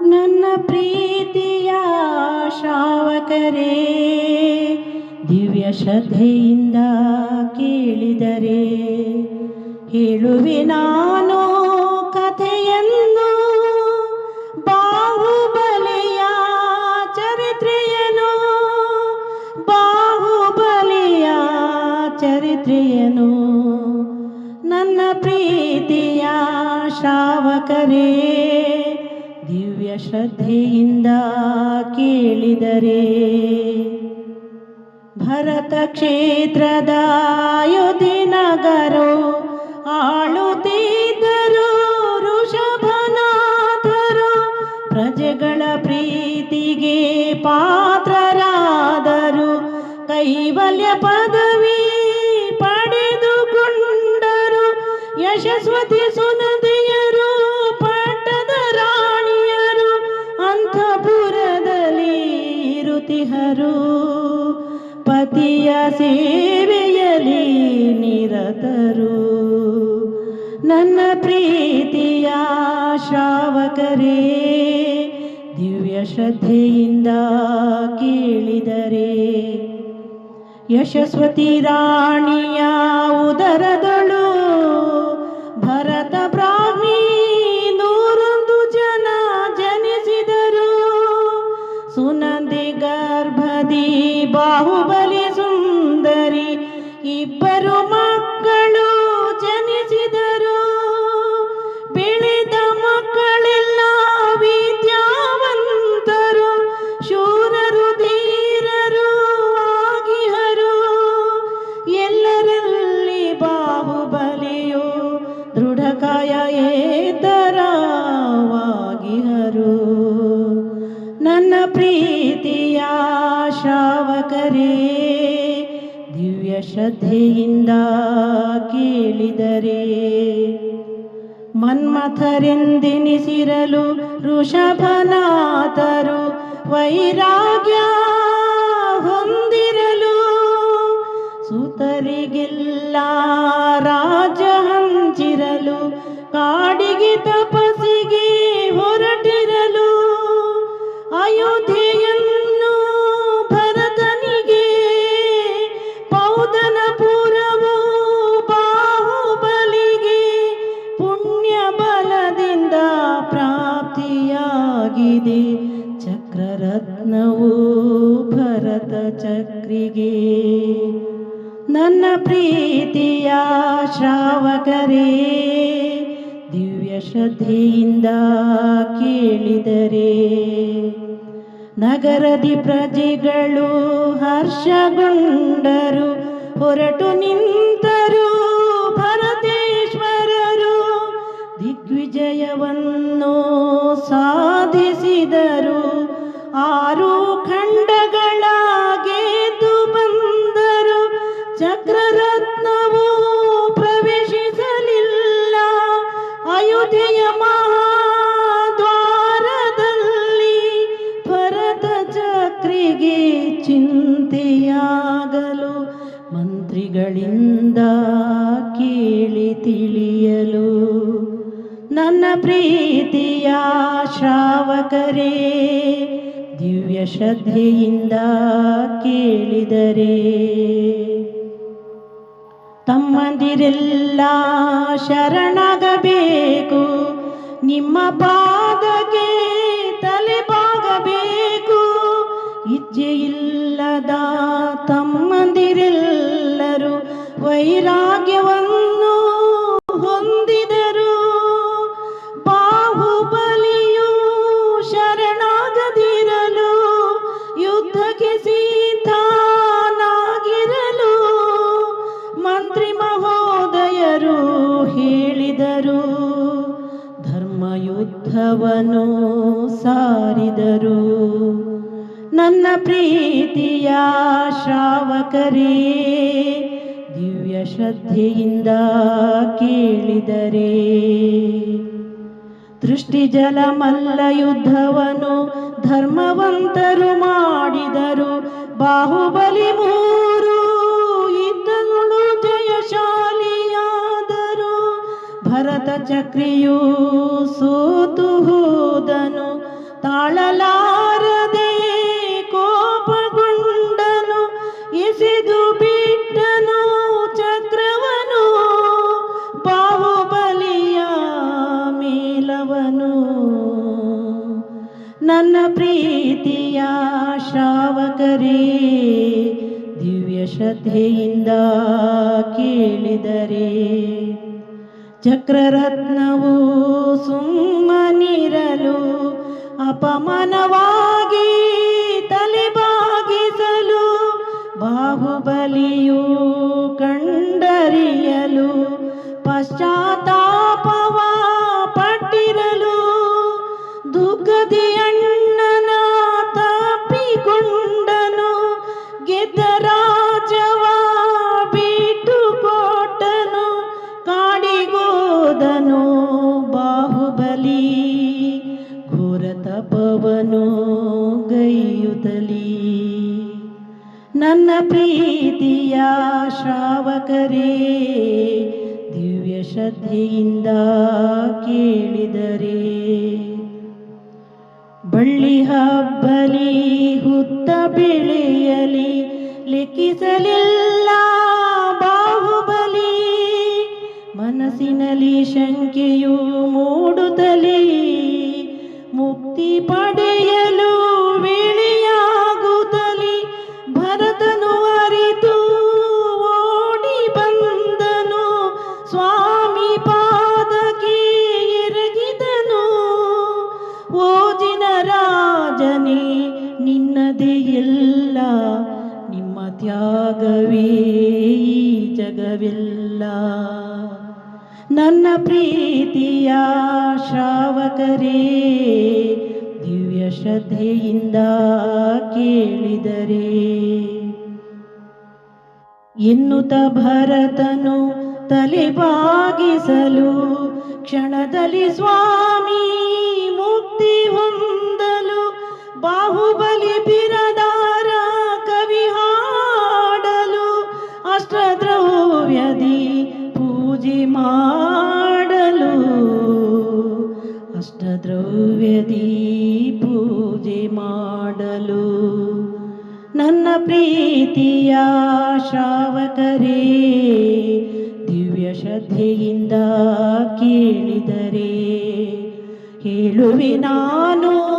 ನನ್ನ ಪ್ರೀತಿಯ ಶಾವಕರೇ ದಿವ್ಯ ಶ್ರದ್ಧೆಯಿಂದ ಕೇಳಿದರೆ ಹೇಳುವೆ ನಾನು ಕಥೆಯನ್ನು, ಬಾಹುಬಲಿಯ ಚರಿತ್ರೆಯನು ಬಾಹುಬಲಿಯ ಚರಿತ್ರೆಯನು ನನ್ನ ಪ್ರೀತಿಯ ಶ್ರಾವಕರೇ ದಿವ್ಯ ಶ್ರದ್ಧೆಯಿಂದ ಕೇಳಿದರೆ ಭರತ ಕ್ಷೇತ್ರದ ಅಯೋಧ್ಯೆ ನಗರೋ ಆಳುತ್ತಿದ್ದರು ಋಷಭನಾಥರು. ಪ್ರಜೆಗಳ ಪ್ರೀತಿಗೆ ಪಾತ್ರರಾದರು. ಕೈವಲ್ಯ ಪದವಿ ಅಂತಃಪುರದಲ್ಲಿ ಇರುತಿಹರು. ಪತಿಯ ಸೇವೆಯಲ್ಲಿ ನಿರತರು. ನನ್ನ ಪ್ರೀತಿಯ ಶ್ರಾವಕರೇ ದಿವ್ಯ ಶ್ರದ್ಧೆಯಿಂದ ಕೇಳಿದರೆ. ಯಶಸ್ವತಿ ರಾಣಿಯ ಉದರದಳು सुनन्दि गर्भदी बाहुबली ನನ್ನ ಪ್ರೀತಿಯ ಶ್ರಾವಕರೇ ದಿವ್ಯ ಶ್ರದ್ಧೆಯಿಂದ ಕೇಳಿದರೆ. ಮನ್ಮಥರೆಂದೆನಿಸಿರಲು ಋಷಭನಾಥರು ವೈರಾಗ್ಯ ಅಯೋಧ್ಯೆಯನ್ನು ಭರತನಿಗೆ ಪೌದನಪುರವು ಬಾಹುಬಲಿಗೆ ಪುಣ್ಯ ಬಲದಿಂದ ಪ್ರಾಪ್ತಿಯಾಗಿದೆ. ಚಕ್ರರತ್ನವು ಭರತ ಚಕ್ರಿಗೆ. ನನ್ನ ಪ್ರೀತಿಯ ಶ್ರಾವಕರೇ, ದಿವ್ಯ ಶ್ರದ್ಧೆಯಿಂದ ಕೇಳಿದರೆ ನಗರದಿ ಪ್ರಜೆಗಳು ಹರ್ಷಗೊಂಡರು ಹೊರಟು ನಿಂತರು ಭರತೇಶ್ವರರು. ದಿಗ್ವಿಜಯವನ್ನು ಸಾಧಿಸಿದರು. ಆರು ಖಂಡಗಳ ಚಿಂತೆಯಾಗಲು ಮಂತ್ರಿಗಳಿಂದ ಕೇಳಿ ತಿಳಿಯಲು. ನನ್ನ ಪ್ರೀತಿಯ ಶ್ರಾವಕರೇ ದಿವ್ಯ ಶ್ರದ್ಧೆಯಿಂದ ಕೇಳಿದರೆ. ತಮ್ಮಂದಿರೆಲ್ಲ ಶರಣಾಗಬೇಕು ನಿಮ್ಮ ಪಾದಕ್ಕೆ ಇಚ್ಛೆಯಿಲ್ಲದ ತಮ್ಮಂದಿರೆಲ್ಲರೂ ವೈರಾಗ್ಯವನ್ನು ಶ್ರಾವಕರೇ ದಿವ್ಯ ಶ್ರದ್ಧೆಯಿಂದ ಕೇಳಿದರೆ. ದೃಷ್ಟಿ ಜಲ ಮಲ್ಲ ಯುದ್ಧವನು ಧರ್ಮವಂತರು ಮಾಡಿದರು. ಬಾಹುಬಲಿ ಮೂರು ಯುದ್ಧಗಳು ಜಯಶಾಲಿಯಾದರು. ಭರತ ಚಕ್ರಿಯು ಸೋತು ಹೋದನು ತಾಳಲಾರದೆ ಶ್ರದ್ಧೆಯಿಂದ ಕೇಳಿದರೆ ಚಕ್ರರತ್ನವು ಸುಮ್ಮನಿರಲು ಅಪಮಾನವಾಗಿ ತಲೆಬಾಗಿಸಲು ಬಾಹುಬಲಿಯು ಕಂಡರಿಯಲು ಪಶ್ಚಾತ್ತಾಪವ ಪಟ್ಟಿರಲು ದುಃಖದಿ ಅಣ್ಣನ ತಪ್ಪಿಕೊಂಡನು ಗೆದ್ದ ಪ್ರೀತಿಯ ಶ್ರಾವಕರೇ ದಿವ್ಯ ಶ್ರದ್ಧೆಯಿಂದ ಕೇಳಿದರೆ. ಬಳ್ಳಿ ಹಬ್ಬಲಿ, ಹುತ್ತ ಬೆಳೆಯಲಿ, ಲೆಕ್ಕಿಸಲಿಲ್ಲ ಬಾಹುಬಲಿ. ಮನಸ್ಸಿನಲ್ಲಿ ಶಂಕೆಯು ಮೂಡುತ್ತಲೇ, ಮುಕ್ತಿ ಪಡೆಯಲು ಈ ಜಗವಿಲ್ಲ. ನನ್ನ ಪ್ರೀತಿಯ ಶ್ರಾವಕರೇ, ದಿವ್ಯ ಶ್ರದ್ಧೆಯಿಂದ ಕೇಳಿದರೆ. ಎನ್ನುತ್ತ ಭರತನು ತಲೆಬಾಗಿಸಲು ಕ್ಷಣದಲ್ಲಿ ಸ್ವಾಮಿ ಮುಕ್ತಿ ಹೊಂದಲು, ಬಾಹುಬಲಿ ಬಿರದಾರ ಅಷ್ಟದ್ರವ್ಯದಿ ಪೂಜೆ ಮಾಡಲು. ಅಷ್ಟದ್ರವ್ಯದಿ ಪೂಜೆ ಮಾಡಲು. ನನ್ನ ಪ್ರೀತಿಯ ಶ್ರಾವಕರೇ ದಿವ್ಯ ಶ್ರದ್ಧೆಯಿಂದ ಕೇಳಿದರೆ ಹೇಳುವೆ ನಾನು